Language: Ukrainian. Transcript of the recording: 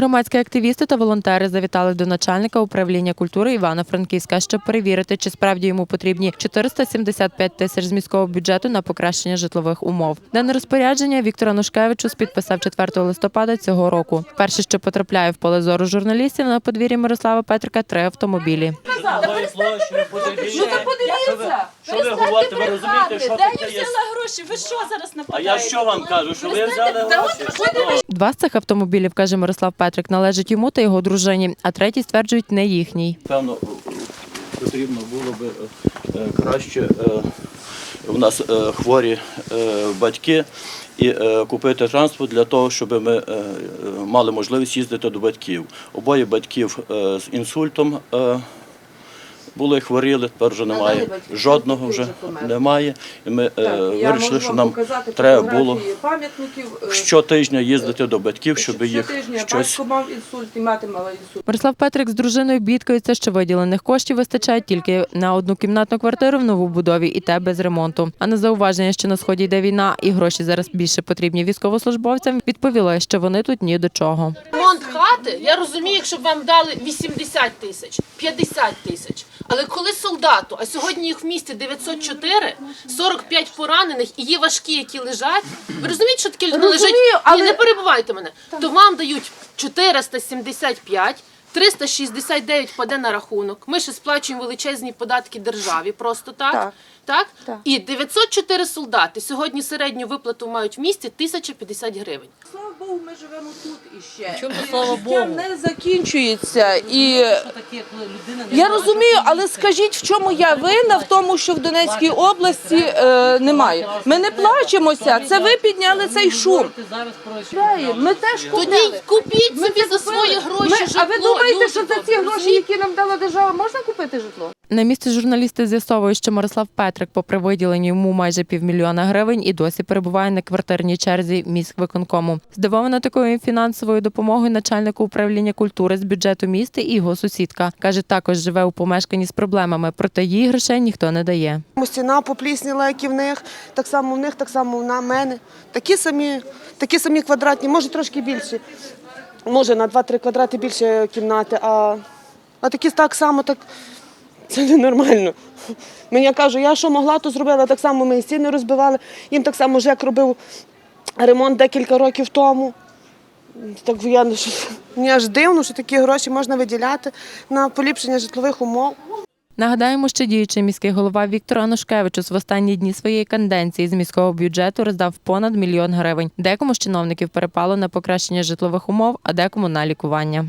Громадські активісти та волонтери завітали до начальника управління культури Івано-Франківська, щоб перевірити, чи справді йому потрібні 475 тисяч з міського бюджету на покращення житлових умов. Дане розпорядження Віктор Анушкевичус підписав 4 листопада цього року. Перше, що потрапляє в поле зору журналістів на подвір'ї Мирослава Петрика, три автомобілі. Малої площі, подивіться. Ну так подивіться. Що ви говорите? Ви розумієте, що Де я таке є? взяла гроші? Ви що зараз А нападаєте? я що вам кажу? Що ви взяли гроші? Два з цих автомобілів, каже Мирослав Петрик, належать йому та його дружині, а третій стверджують не їхній. Певно, потрібно було би е, е, краще. е, У нас е, хворі е, батьки і е, купити транспорт для того, щоб ми е, е, мали можливість їздити до батьків. Обоє батьків е, з інсультом е, були хворіли, тепер вже немає. Жодного вже немає. І ми е, вирішили, що нам треба було е, щотижня їздити до батьків, щоб їх щось батько мав інсульт і мати мала інсульт. Мирослав Петрик з дружиною бідкаються, що виділених коштів вистачає тільки на одну кімнатну квартиру в новобудові, і те без ремонту. А на зауваження, що на сході йде війна і гроші зараз більше потрібні військовослужбовцям, відповіли, що вони тут ні до чого. Ремонт я розумію, якщо б вам дали 80 тисяч, 50 тисяч. Але коли солдату, а сьогодні їх в місті 904, 45 поранених і є важкі, які лежать. Ви розумієте, що таке лежить? Розумію, але- Ні, не перебувайте мене. То вам дають 475, 369 паде на рахунок. Ми ще сплачуємо величезні податки державі, просто так. Так. Так? Так. І 904 солдати сьогодні середню виплату мають в місті 1050 гривень. Слава Богу, ми живемо тут іще. Чому слава Богу? не закінчується. І я розумію, але скажіть, в чому я винна в тому, що в Донецькій області е, немає. Ми не плачемося. Це ви підняли цей шум. Ми теж Тоді купіть собі за свої гроші житло. Думаєте, що за ці гроші, які нам дала держава, можна купити житло? На місці журналісти з'ясовують, що Мирослав Петрик, попри виділені йому майже півмільйона гривень, і досі перебуває на квартирній черзі міськвиконкому. Здивована такою фінансовою допомогою начальнику управління культури з бюджету міста і його сусідка. Каже, також живе у помешканні з проблемами, проте їй грошей ніхто не дає. Стіна поплісніла, як і в них, так само в них, так само на мене. Такі самі, такі самі квадратні, може трошки більші. Може на 2-3 квадрати більше кімнати, а, а такі так само, так це ненормально. Мені кажу, я що могла, то зробила. Так само ми і стіни розбивали. Їм так само ЖЕК робив ремонт декілька років тому. Так я мені аж дивно, що такі гроші можна виділяти на поліпшення житлових умов. Нагадаємо, що діючий міський голова Віктор Анушкевичус в останні дні своєї канденції з міського бюджету роздав понад мільйон гривень. Декому з чиновників перепало на покращення житлових умов, а декому на лікування.